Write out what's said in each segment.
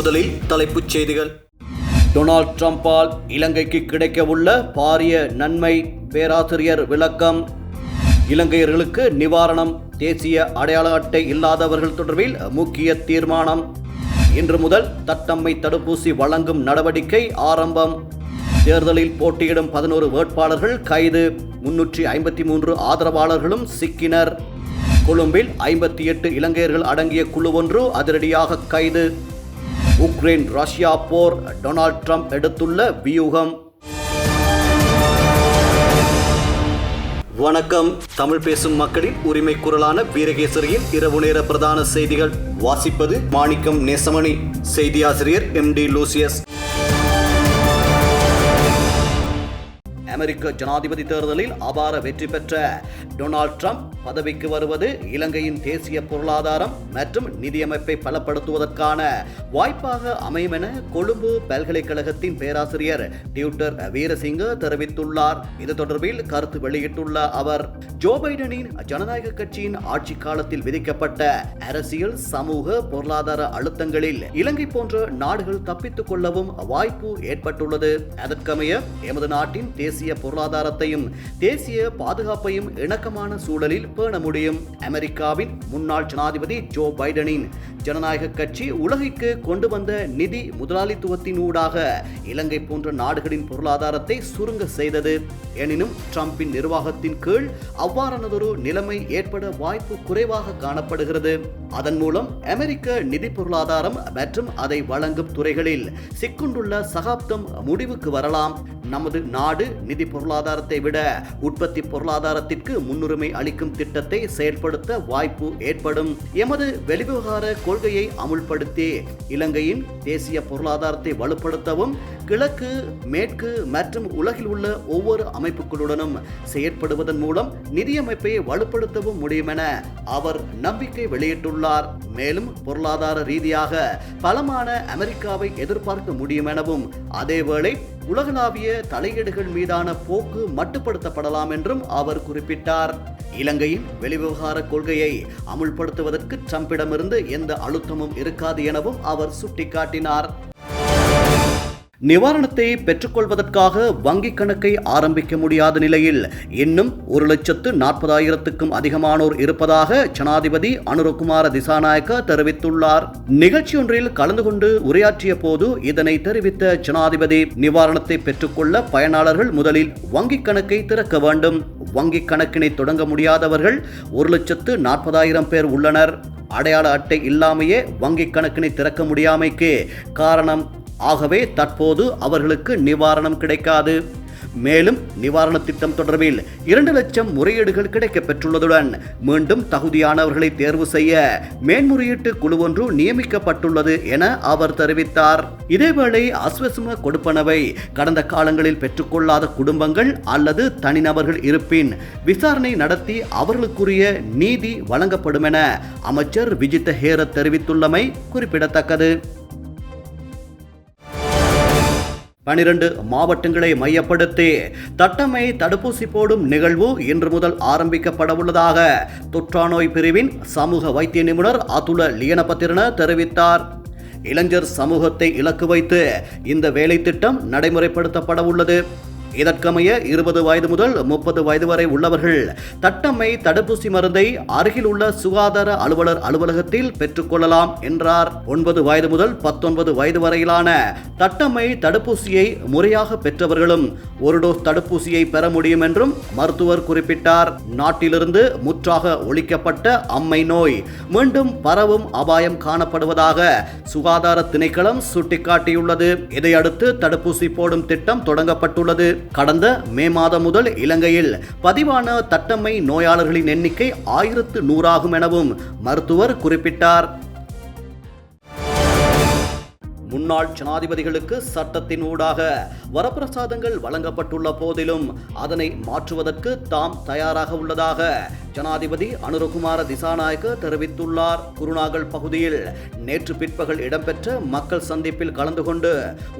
முதலில் தலைப்புச் செய்திகள். டொனால்ட் ட்ரம்பால் இலங்கைக்கு கிடைக்கவுள்ள பாரிய நன்மை பேராசிரியர் விளக்கம். இலங்கையர்களுக்கு நிவாரணம் தேசிய அடையாள அட்டை இல்லாதவர்கள் தொடர்பில் முக்கிய தீர்மானம். இன்று முதல் தட்டம்மை தடுப்பூசி வழங்கும் நடவடிக்கை ஆரம்பம். தேர்தலில் போட்டியிடும் பதினோரு வேட்பாளர்கள் கைது முன்னூற்றி ஐம்பத்தி மூன்று ஆதரவாளர்களும் சிக்கினர். கொழும்பில் ஐம்பத்தி எட்டு இலங்கையர்கள் அடங்கிய குழு ஒன்று அதிரடியாக கைது. உக்ரைன் ரஷ்யா போர் டொனால்ட் ட்ரம்ப் எடுத்துள்ள வியூகம். வணக்கம். தமிழ் பேசும் மக்களின் உரிமை குரலான வீரகேசரியின் இரவு நேர பிரதான செய்திகள். வாசிப்பது மாணிக்கம் நேசமணி. செய்தியாசிரியர் எம் டி லூசியஸ். அமெரிக்க ஜனாதிபதி தேர்தலில் அபார வெற்றி பெற்ற டொனால்ட் ட்ரம்ப் பதவிக்கு வருவது இலங்கையின் தேசிய பொருளாதாரம் மற்றும் நிதியமைப்பை பலப்படுத்துவதற்கான வாய்ப்பாக அமையும் என கொழும்பு பல்கலைக்கழகத்தின் பேராசிரியர் டியூட்டர் வீரசிங்க தெரிவித்துள்ளார். இது தொடர்பில் கருத்து வெளியிட்டுள்ள அவர் ஜோ பைடனின் ஜனநாயக கட்சியின் ஆட்சி காலத்தில் விதிக்கப்பட்ட அரசியல் சமூக பொருளாதார அழுத்தங்களில் இலங்கை போன்ற நாடுகள் தப்பித்துக் கொள்ளவும் வாய்ப்பு ஏற்பட்டுள்ளது. அதற்கமைய எமது நாட்டின் தேசிய பொருளாதாரத்தையும் தேசிய பாதுகாப்பையும் இணக்கமான சூழலில் பேண முடியும். அமெரிக்காவின் முன்னாள் ஜனாதிபதி ஜோ பைடனின் ஜனநாயக கட்சி உலகிற்கு கொண்டு வந்த நிதி முதலாளித்துவத்தினூடாக இலங்கை போன்ற நாடுகளின் பொருளாதாரத்தை சுருங்க செய்தது. எனினும் டிரம்பின் நிர்வாகத்தின் கீழ் அவ்வாறானதொரு நிலைமை ஏற்பட வாய்ப்பு குறைவாக காணப்படுகிறது. அதன் மூலம் அமெரிக்க நிதி பொருளாதாரம் மற்றும் அதை வழங்கும் துறைகளில் சிக்குண்டுள்ள சகாப்தம் முடிவுக்கு வரலாம். நமது நாடு நிதி பொருளாதாரத்தை விட உற்பத்தி பொருளாதாரத்திற்கு முன்னுரிமை அளிக்கும் திட்டத்தை செயல்படுத்த வாய்ப்பு ஏற்படும். எமது வெளிவிவகார கொள்கையை அமுல்படுத்தி இலங்கையின் தேசிய பொருளாதாரத்தை வலுப்படுத்தவும் கிழக்கு மேற்கு மற்றும் உலகில் உள்ள ஒவ்வொரு அமைப்புகளுடனும் செயற்படுவதன் மூலம் நிதியமைப்பை வலுப்படுத்தவும் முடியும் என அவர் நம்பிக்கை வெளியிட்டுள்ளார். மேலும் பொருளாதார ரீதியாக பலமான அமெரிக்காவை எதிர்பார்க்க முடியும் எனவும் அதேவேளை உலகளாவிய தலையீடுகள் மீதான போக்கு மட்டுப்படுத்தப்படலாம் என்றும் அவர் குறிப்பிட்டார். இலங்கையின் வெளிவிவகார கொள்கையை அமுல்படுத்துவதற்கு ட்ரம்பிடமிருந்து எந்த அழுத்தமும் இருக்காது எனவும் அவர் சுட்டிக்காட்டினார். நிவாரணத்தை பெற்றுக்கொள்வதற்காக வங்கிக் கணக்கை ஆரம்பிக்க முடியாத நிலையில் இன்னும் ஒரு லட்சத்து நாற்பதாயிரத்துக்கும் அதிகமானோர் இருப்பதாக ஜனாதிபதி அனுரகுமார திசாநாயக்க தெரிவித்துள்ளார். நிகழ்ச்சியொன்றில் கலந்து கொண்டு உரையாற்றிய போது இதனை தெரிவித்த ஜனாதிபதி நிவாரணத்தை பெற்றுக்கொள்ள பயனாளர்கள் முதலில் வங்கிக் கணக்கை திறக்க வேண்டும். வங்கிக் கணக்கினை தொடங்க முடியாதவர்கள் ஒரு லட்சத்து நாற்பதாயிரம் பேர் உள்ளனர். அடையாள அட்டை இல்லாமையே வங்கிக் கணக்கினை திறக்க முடியாமைக்கு காரணம் ஆகவே தற்போது அவர்களுக்கு நிவாரணம் கிடைக்காது. மேலும் நிவாரண திட்டம் தொடர்பில் இரண்டு லட்சம் முறையீடுகள் கிடைக்கப் பெற்றுள்ளதுடன் மீண்டும் தகுதியானவர்களை தேர்வு செய்ய மேன்முறையீட்டு குழு ஒன்று நியமிக்கப்பட்டுள்ளது என அவர் தெரிவித்தார். இதேவேளை அஸ்வசும கொடுப்பனவை கடந்த காலங்களில் பெற்றுக்கொள்ளாத குடும்பங்கள் அல்லது தனிநபர்கள் இருப்பின் விசாரணை நடத்தி அவர்களுக்குரிய நீதி வழங்கப்படும் என அமைச்சர் விஜித்த ஹேர தெரிவித்துள்ளமை குறிப்பிடத்தக்கது. பனிரெண்டு மாவட்டங்களை மையப்படுத்தி தட்டமை தடுப்பூசி போடும் நிகழ்வு இன்று முதல் ஆரம்பிக்கப்பட உள்ளதாக தொற்றாநோய் பிரிவின் சமூக வைத்திய நிபுணர் அதுல லியனபத்திரன தெரிவித்தார். இளைஞர் சமூகத்தை இலக்கு வைத்து இந்த வேலை திட்டம் நடைமுறைப்படுத்தப்பட உள்ளது. இதற்கமைய இருபது வயது முதல் முப்பது வயது வரை உள்ளவர்கள் தட்டம்மை தடுப்பூசி மருந்தை அருகில் உள்ள சுகாதார அலுவலர் அலுவலகத்தில் பெற்றுக்கொள்ளலாம் என்றார். ஒன்பது வயது முதல் பத்தொன்பது வயது வரையிலான தட்டம்மை தடுப்பூசியை முறையாக பெற்றவர்களும் ஒரு டோஸ் தடுப்பூசியை பெற முடியும் என்றும் மருத்துவர் குறிப்பிட்டார். நாட்டிலிருந்து முற்றாக ஒழிக்கப்பட்ட அம்மை நோய் மீண்டும் பரவும் அபாயம் காணப்படுவதாக சுகாதார திணைக்களம் சுட்டிக்காட்டியுள்ளது. இதையடுத்து தடுப்பூசி போடும் திட்டம் தொடங்கப்பட்டுள்ளது. கடந்த மே மாதம் முதல் இலங்கையில் பதிவான தட்டம்மை நோயாளர்களின் எண்ணிக்கை ஆயிரத்து நூறாகும் எனவும் மருத்துவர் குறிப்பிட்டார். முன்னாள் ஜனாதிபதிகளுக்கு சட்டத்தின் ஊடாக வரப்பிரசாதங்கள் வழங்கப்பட்டுள்ள போதிலும் அதனை மாற்றுவதற்கு தாம் தயாராக உள்ளதாக ஜனாதிபதி அனுரகுமார திசாநாயக்க தெரிவித்துள்ளார். குருநாகல் பகுதியில் நேற்று பிற்பகல் இடம்பெற்ற மக்கள் சந்திப்பில் கலந்து கொண்டு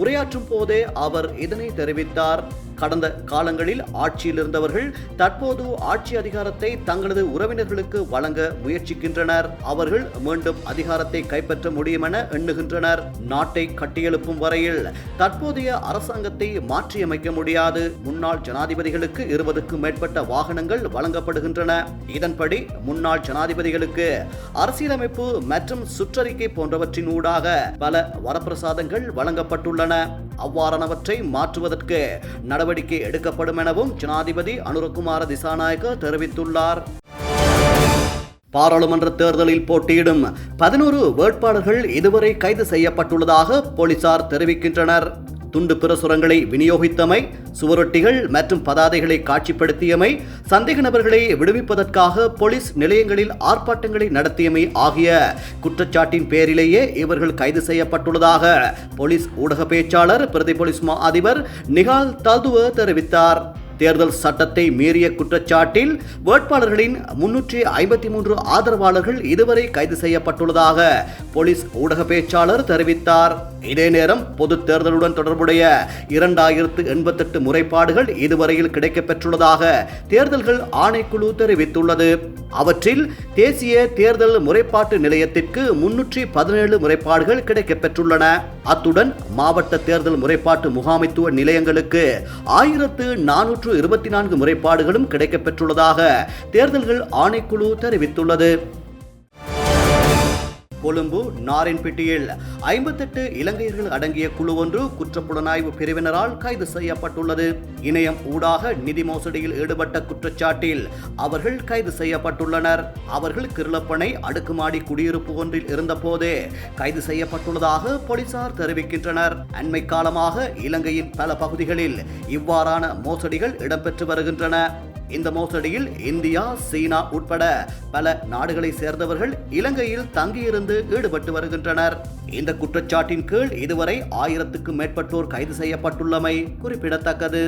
உரையாற்றும் போதே அவர் இதனை தெரிவித்தார். கடந்த காலங்களில் ஆட்சியில் இருந்தவர்கள் தற்போது ஆட்சி அதிகாரத்தை தங்களது உறவினர்களுக்கு வழங்க முயற்சிக்கின்றனர். அவர்கள் மீண்டும் அதிகாரத்தை கைப்பற்ற முடியும் என எண்ணுகின்றனர். நாட்டை கட்டியெழுப்பும் வரையில் தற்போதைய அரசாங்கத்தை மாற்றியமைக்க முடியாது. முன்னாள் ஜனாதிபதிகளுக்கு இருபதுக்கும் மேற்பட்ட வாகனங்கள் வழங்கப்படுகின்றன. இதன்படி முன்னாள் ஜனாதிபதிகளுக்கு அரசியலமைப்பு மற்றும் சுற்றறிக்கை போன்றவற்றின் ஊடாக பல வரப்பிரசாதங்கள் வழங்கப்பட்டுள்ளன. அவ்வாறானவற்றை மாற்றுவதற்கு நடவடிக்கை எடுக்கப்படும் எனவும் ஜனாதிபதி அனுரகுமார திசாநாயக்க தெரிவித்துள்ளார். பாராளுமன்ற தேர்தலில் போட்டியிடும் பதினோரு வேட்பாளர்கள் இதுவரை கைது செய்யப்பட்டுள்ளதாக போலீசார் தெரிவிக்கின்றனர். துண்டு பிரசுரங்களை விநியோகித்தமை சுவரொட்டிகள் மற்றும் பதாதைகளை காட்சிப்படுத்தியமை சந்தேக நபர்களை விடுவிப்பதற்காக போலீஸ் நிலையங்களில் ஆர்ப்பாட்டங்களை நடத்தியமை ஆகிய குற்றச்சாட்டின் பேரிலேயே இவர்கள் கைது செய்யப்பட்டுள்ளதாக போலீஸ் ஊடக பேச்சாளர் பிரதி போலீஸ் மா அதிபர் நிகால் தல்துவ தெரிவித்தார். தேர்தல் சட்டத்தை மீறிய குற்றச்சாட்டில் வேட்பாளர்களின் முன்னூற்றி ஐம்பத்தி மூன்று ஆதரவாளர்கள் இதுவரை கைது செய்யப்பட்டுள்ளதாக போலீஸ் ஊடக பேச்சாளர் தெரிவித்தார். இதே நேரம் பொது தேர்தலுடன் தொடர்புடைய இரண்டாயிரத்து எண்பத்தெட்டு முறைப்பாடுகள் இதுவரையில் கிடைக்கப்பெற்றுள்ளதாக தேர்தல்கள் ஆணைக்குழு தெரிவித்துள்ளது. அவற்றில் தேசிய தேர்தல் முறைப்பாட்டு நிலையத்திற்கு முன்னூற்றி பதினேழு முறைப்பாடுகள் கிடைக்கப்பெற்றுள்ளன. அத்துடன் மாவட்ட தேர்தல் முறைப்பாட்டு முகாமைத்துவ நிலையங்களுக்கு ஆயிரத்து நானூற்று இருபத்தி நான்கு முறைப்பாடுகளும் கிடைக்கப்பெற்றுள்ளதாக தேர்தல்கள் ஆணைக்குழு தெரிவித்துள்ளது. கொழும்பு நாரின்பிட்டியில் ஐம்பத்தெட்டு இலங்கையர்கள் அடங்கிய குழு ஒன்று குற்றப்புலனாய்வு பிரிவினரால் கைது செய்யப்பட்டுள்ளது. இணையம் ஊடாக நிதி மோசடியில் ஈடுபட்ட குற்றச்சாட்டில் அவர்கள் கைது செய்யப்பட்டுள்ளனர். அவர்கள் கிருளப்பனை அடுக்குமாடி குடியிருப்பு ஒன்றில் இருந்தபோதே கைது செய்யப்பட்டுள்ளதாக போலீசார் தெரிவிக்கின்றனர். அண்மை காலமாக இலங்கையின் பல பகுதிகளில் இவ்வாறான மோசடிகள் இடம்பெற்று வருகின்றன. இந்த மோசடியில் இந்தியா சீனா உட்பட பல நாடுகளை சேர்ந்தவர்கள் இலங்கையில் தங்கியிருந்து ஈடுபட்டு வருகின்றனர். இந்த குற்றச்சாட்டின் கீழ் இதுவரை ஆயிரத்துக்கும் மேற்பட்டோர் கைது செய்யப்பட்டுள்ளமை குறிப்பிடத்தக்கது.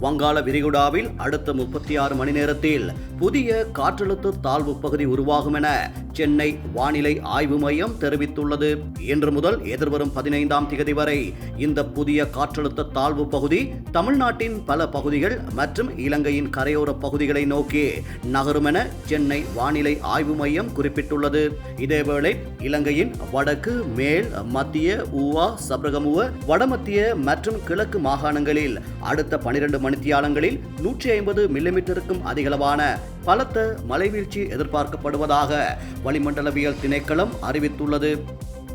வங்காள விரிகுடாவில் அடுத்த முப்பத்தி ஆறு மணி நேரத்தில் புதிய காற்றழுத்த தாழ்வு பகுதி உருவாகும் என சென்னை வானிலை ஆய்வு மையம் தெரிவித்துள்ளது. இன்று முதல் எதிர்வரும் பதினைந்தாம் திகதி வரை இந்த புதிய காற்றழுத்த தாழ்வு பகுதி தமிழ்நாட்டின் பல பகுதிகள் மற்றும் இலங்கையின் கரையோர பகுதிகளை நோக்கி நகரும் என சென்னை வானிலை ஆய்வு மையம் குறிப்பிட்டுள்ளது. இதேவேளை இலங்கையின் வடக்கு மேல் மத்திய ஊவா சப்ரகமுவ வடமத்திய மற்றும் கிழக்கு மாகாணங்களில் அடுத்த பனிரெண்டு மணித்தியாலங்களில் நூற்றி ஐம்பது மில்லிமீட்டருக்கும் அதிகளவான பலத்த மலைவீழ்ச்சி எதிர்பார்க்கப்படுவதாக வளிமண்டலவியல் திணைக்களம் அறிவித்துள்ளது.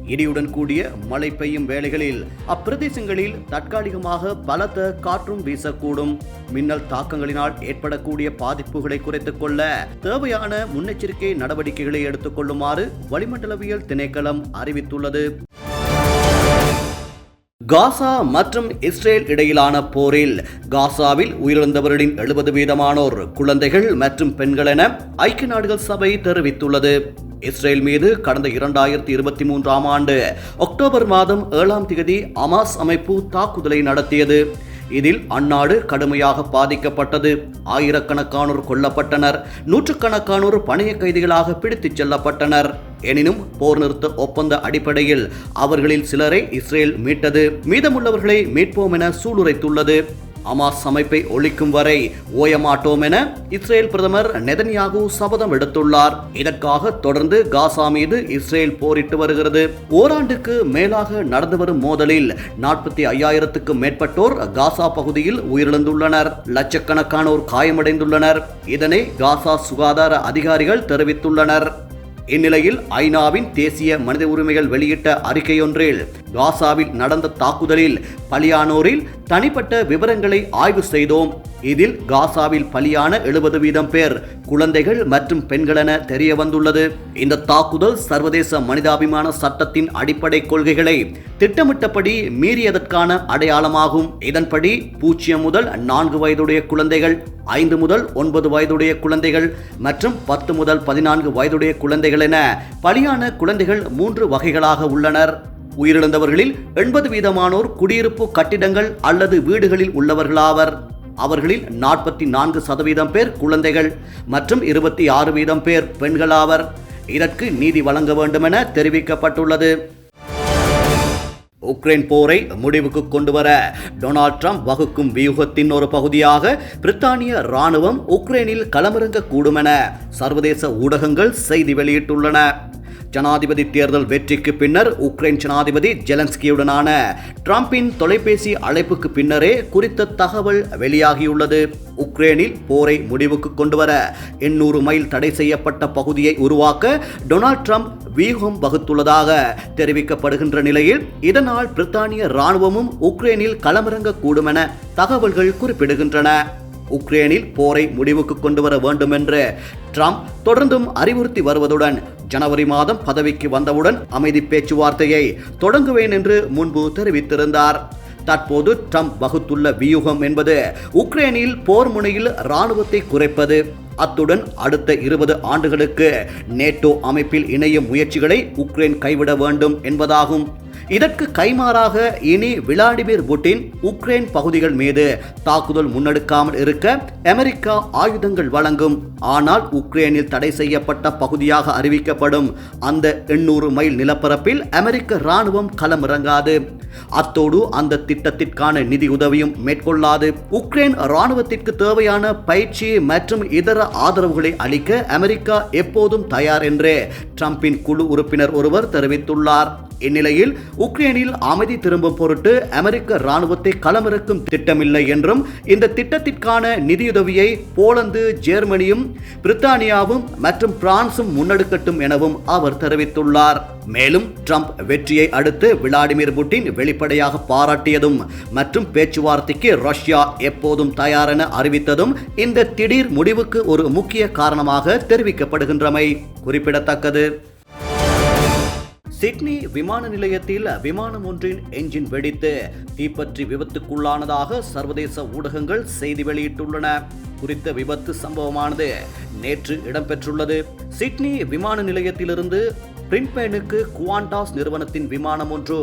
இடியுடன் கூடிய மழை பெய்யும் வேளைகளில் அப்பிரதேசங்களில் தற்காலிகமாக பலத்த காற்றும் வீசக்கூடும். மின்னல் தாக்கங்களினால் ஏற்படக்கூடிய பாதிப்புகளை குறைத்துக் கொள்ள தேவையான முன்னெச்சரிக்கை நடவடிக்கைகளை எடுத்துக்கொள்ளுமாறு வளிமண்டலவியல் திணைக்களம் அறிவித்துள்ளது. காசா மற்றும் இஸ்ரேல் இடையிலான போரில் காசாவில் உயிரிழந்தவர்களின் எழுபது வீதமானோர் குழந்தைகள் மற்றும் பெண்கள் என ஐக்கிய நாடுகள் சபை தெரிவித்துள்ளது. இஸ்ரேல் மீது கடந்த இரண்டாயிரத்தி இருபத்தி மூன்றாம் ஆண்டு அக்டோபர் மாதம் ஏழாம் தேதி அமாஸ் அமைப்பு தாக்குதலை நடத்தியது. இதில் அந்நாடு கடுமையாக பாதிக்கப்பட்டது. ஆயிரக்கணக்கானோர் கொல்லப்பட்டனர். நூற்றுக்கணக்கானோர் பணைய கைதிகளாக பிடித்துச் செல்லப்பட்டனர். எனினும் போர் நிறுத்த ஒப்பந்த அடிப்படையில் அவர்களில் சிலரை இஸ்ரேல் மீட்டது. மீதமுள்ளவர்களை மீட்போம் என சூளுரைத்துள்ளது. அமாஸ் அமைப்பை ஒழிக்கும் வரை ஓயமாட்டோம் என இஸ்ரேல் பிரதமர் நெதன்யாகு சபதம் எடுத்துள்ளார். இதற்காக தொடர்ந்து காசா மீது இஸ்ரேல் போரிட்டு வருகிறது. ஓராண்டுக்கு மேலாக நடந்து வரும் மோதலில் நாற்பத்தி ஐயாயிரத்துக்கும் மேற்பட்டோர் காசா பகுதியில் உயிரிழந்துள்ளனர். லட்சக்கணக்கானோர் காயமடைந்துள்ளனர். இதனை காசா சுகாதார அதிகாரிகள் தெரிவித்துள்ளனர். இந்நிலையில் ஐநாவின் தேசிய மனித உரிமைகள் வெளியிட்ட அறிக்கையொன்றில் காசாவில் நடந்த தாக்குதலில் பலியானோரில் தனிப்பட்ட விவரங்களை ஆய்வு செய்தோம். இதில் காசாவில் பலியான எழுபது வீதம் பேர் குழந்தைகள் மற்றும் பெண்களென தெரிய வந்துள்ளது. இந்த தாக்குதல் சர்வதேச மனிதாபிமான சட்டத்தின் அடிப்படை கொள்கைகளை திட்டமிட்டபடி மீறியதற்கான அடையாளமாகும். இதன்படி பூஜ்ஜியம் முதல் நான்கு வயதுடைய குழந்தைகள் ஐந்து முதல் ஒன்பது வயதுடைய குழந்தைகள் மற்றும் பத்து முதல் பதினான்கு வயதுடைய குழந்தைகள் என பலியான குழந்தைகள் மூன்று வகைகளாக உள்ளனர். உயிரிழந்தவர்களில் எண்பது வீதமானோர் குடியிருப்பு கட்டிடங்கள் அல்லது வீடுகளில் உள்ளவர்களாவர். அவர்களில் நாற்பத்தி நான்கு சதவீதம் பேர் குழந்தைகள் மற்றும் இருபத்தி ஆறு வீதம் பேர் பெண்களாவர். இதற்கு நீதி வழங்க வேண்டுமென தெரிவிக்கப்பட்டுள்ளது. உக்ரைன் போரை முடிவுக்கு கொண்டு வர டொனால்ட் ட்ரம்ப் வகுக்கும் வியூகத்தின் ஒரு பகுதியாக பிரித்தானிய ராணுவம் உக்ரைனில் களமிறங்கக்கூடும் என சர்வதேச ஊடகங்கள் செய்தி வெளியிட்டுள்ளன. ஜனாதிபதி தேர்தல் வெற்றிக்கு பின்னர் உக்ரைன் ஜனாதிபதி ஜெலன்ஸ்கியுடனான டிரம்பின் தொலைபேசி அழைப்புக்கு பின்னரே குறித்த தகவல் வெளியாகியுள்ளது. உக்ரைனில் போரை முடிவுக்கு கொண்டு வர எண்ணூறு மைல் தடை செய்யப்பட்ட பகுதியை உருவாக்க டொனால்ட் ட்ரம்ப் வியூகம் வகுத்துள்ளதாக தெரிவிக்கப்படுகின்ற நிலையில் இதனால் பிரித்தானிய ராணுவமும் உக்ரைனில் களமிறங்கக்கூடும் என தகவல்கள் குறிப்பிடுகின்றன. உக்ரைனில் போரை முடிவுக்கு கொண்டு வர வேண்டும் என்று ட்ரம்ப் தொடர்ந்தும் அறிவுறுத்தி வருவதுடன் ஜனவரி மாதம் பதவிக்கு வந்தவுடன் அமைதி பேச்சுவார்த்தையை தொடங்குவேன் என்று முன்பு தெரிவித்திருந்தார். தற்போது ட்ரம்ப் வகுத்துள்ள வியூகம் என்பது உக்ரைனில் போர் முனையில் இராணுவத்தை குறைப்பது. அத்துடன் அடுத்த இருபது ஆண்டுகளுக்கு நேட்டோ அமைப்பில் இணையும் முயற்சிகளை உக்ரைன் கைவிட வேண்டும் என்பதாகும். இதற்கு கைமாறாக இனி விளாடிமிர் புட்டின் உக்ரைன் பகுதிகள் மீது தாக்குதல் முன்னெடுக்காமல் இருக்க அமெரிக்கா ஆயுதங்கள் வழங்கும். ஆனால் உக்ரைனில் தடை செய்யப்பட்ட பகுதியாக அறிவிக்கப்படும் அந்த எண்ணூறு மைல் நிலப்பரப்பில் அமெரிக்க ராணுவம் களமிறங்காது. அத்தோடு அந்த திட்டத்திற்கான நிதி உதவியும் மேற்கொள்ளாது. உக்ரைன் ராணுவத்திற்கு தேவையான பயிற்சி மற்றும் இதர ஆதரவுகளை அளிக்க அமெரிக்கா எப்போதும் தயார் என்று ட்ரம்பின் குழு உறுப்பினர் ஒருவர் தெரிவித்துள்ளார். இந்நிலையில் உக்ரைனில் அமைதி திரும்பும் பொருட்டு அமெரிக்க ராணுவத்தை களமிறக்கும் திட்டமில்லை என்றும் இந்த திட்டத்திற்கான நிதியுதவியை போலந்து ஜெர்மனியும் பிரித்தானியாவும் மற்றும் பிரான்சும் முன்னெடுக்கட்டும் எனவும் அவர் தெரிவித்துள்ளார். மேலும் ட்ரம்ப் வெற்றியை அடுத்து விளாடிமிர் புட்டின் வெளிப்படையாக பாராட்டியதும் மற்றும் பேச்சுவார்த்தைக்கு ரஷ்யா எப்போதும் தயாரென அறிவித்ததும் இந்த திடீர் முடிவுக்கு ஒரு முக்கிய காரணமாக தெரிவிக்கப்படுகின்றமை குறிப்பிடத்தக்கது. சிட்னி விமான நிலையத்தில் விமானம் ஒன்றின் என்ஜின் வெடித்து தீப்பற்றி விபத்துக்குள்ளானதாக சர்வதேச ஊடகங்கள் செய்தி வெளியிட்டுள்ளன. குறித்த விபத்து சம்பவமானது நேற்று இடம்பெற்றுள்ளது. சிட்னி விமான நிலையத்திலிருந்து பிரின்பேனுக்கு குவாண்டாஸ் நிறுவனத்தின் விமானம் ஒன்று.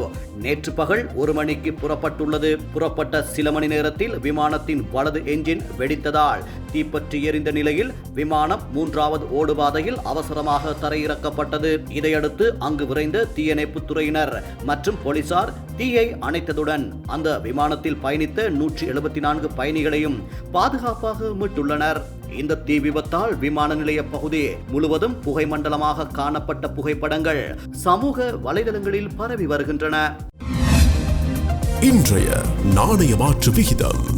நேற்று பகல் ஒரு மணிக்கு புறப்பட்டுள்ளது. புறப்பட்ட சில மணி நேரத்தில் விமானத்தின் வலது என்ஜின் வெடித்ததால் தீப்பற்றி எரிந்த நிலையில் விமானம் மூன்றாவது ஓடுபாதையில் அவசரமாக தரையிறக்கப்பட்டது. இதையடுத்து அங்கு விரைந்த தீயணைப்பு துறையினர் மற்றும் போலீசார் தீயை அணைத்ததுடன் அந்த விமானத்தில் பயணித்த நூற்றி எழுபத்தி நான்கு பயணிகளையும் பாதுகாப்பாக மீட்டுள்ளனர். இந்த தீ விபத்தால் விமான நிலைய பகுதி முழுவதும் புகை மண்டலமாக காணப்பட்ட புகைப்படங்கள் சமூக வலைதளங்களில் பரவி வருகின்றன. இன்றைய நாணய மாற்று விகிதம்.